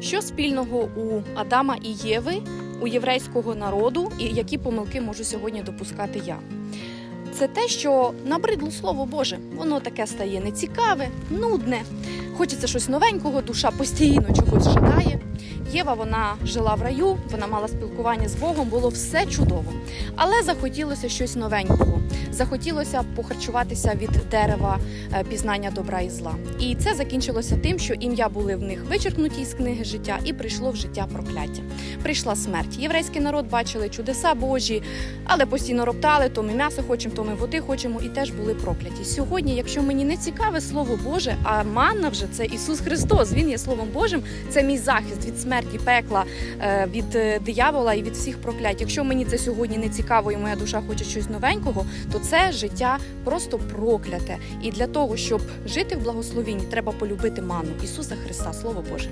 Що спільного у Адама і Єви, у єврейського народу, і які помилки можу сьогодні допускати я? Це те, що набридло слово Боже, воно таке стає нецікаве, нудне. Хочеться щось новенького, душа постійно чогось жадає. Єва вона жила в раю, вона мала спілкування з Богом, було все чудово. Але захотілося щось новенького. Захотілося похарчуватися від дерева е, пізнання добра і зла. І це закінчилося тим, що ім'я були в них вичеркнуті з книги життя, і прийшло в життя прокляття. Прийшла смерть. Єврейський народ бачили чудеса Божі, але постійно роптали, то ми м'ясо хочемо, то ми води хочемо, і теж були прокляті. Сьогодні, якщо мені не цікаве слово Боже, а манна вже це Ісус Христос, Він є Словом Божим, це мій захист від смерті, пекла, е, від е, диявола і від всіх проклять. Якщо мені це сьогодні не цікаво, і моя душа хоче щось новенького, то це життя просто прокляте. І для того, щоб жити в благословенні, треба полюбити ману Ісуса Христа, Слово Боже.